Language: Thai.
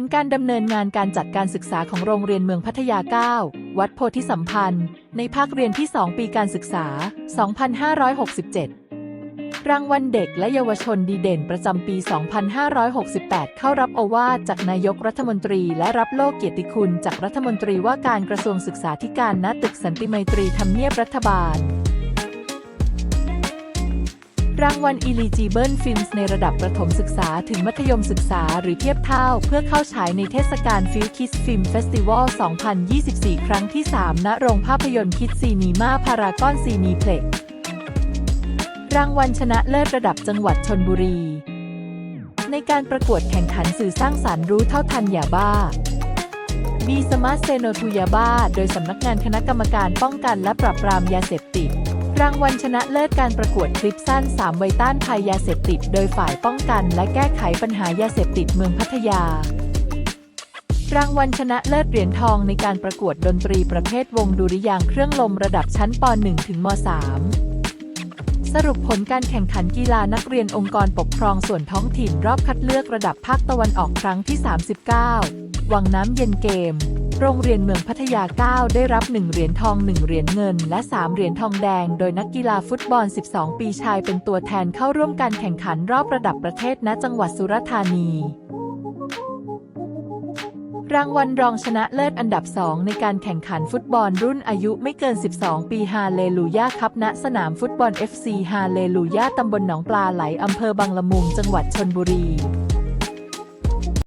ลการดำเนินงานการจัดการศึกษาของโรงเรียนเมืองพัทยา 9 วัดโพธิสัมพันธ์ ในภาคเรียนที่ 2 ปีการศึกษา 2567 รางวัลเด็กและเยาวชนดีเด่นประจำปี 2568 เข้ารับโอวาทจากนายกรัฐมนตรี และรับโล่เกียรติคุณจากรัฐมนตรีว่าการกระทรวงศึกษาธิการณตึกสันติไมตรีทำเนียบรัฐบาล รางวัล Eligible Films ในระดับประถมศึกษาถึงมัธยมศึกษาหรือเทียบเท่า เพื่อเข้าฉายในเทศกาล f i l Kids Film Festival 2024 ครั้งที่ 3 ณ โรงภาพยนตร์คิดซีนีมาพารากอนซีนีเพล็กรางวัลชนะเลิศระดับจังหวัดชนบุรี ในการประกวดแข่งขันสื่อสร้างสารรค์รู้เท่าทันยาบ้าบีสมาร์ทเซโนทูยาบ้า โดยสำนักงานคณะกรรมการป้องกันและปราบปรามยาเสพติด รางวัลชนะเลิศการประกวดคลิปสั้น 3 ไวต้านภัยยาเสพติด โดยฝ่ายป้องกันและแก้ไขปัญหายาเสพติดเมืองพัทยา รางวัลชนะเลิศเหรียญทองในการประกวดดนตรีประเภทวงดุริยางเครื่องลมระดับชั้นป .1 ถึงม .3 สรุปผลการแข่งขันกีฬานักเรียนองค์กรปกครองส่วนท้องถิ่นรอบคัดเลือกระดับภาคตะวันออกครั้งที่ 39 วังน้ำเย็นเกม โรงเรียนเมืองพัทยา 9 ได้รับ 1 เหรียญทอง 1 เหรียญเงิน และ 3 เหรียญทองแดง โดยนักกีฬาฟุตบอล 12 ปีชายเป็นตัวแทนเข้าร่วมการแข่งขันรอบระดับประเทศณจังหวัดสุราษฎร์ธานีรางวัลรองชนะเลิศอันดับ 2 ในการแข่งขันฟุตบอลรุ่นอายุไม่เกิน 12 ปีฮาเลลูยาคัพณสนามฟุตบอล FC ฮาเลลูยาตำบลหนองปลาไหลอำเภอบางละมุง จังหวัดชนบุรี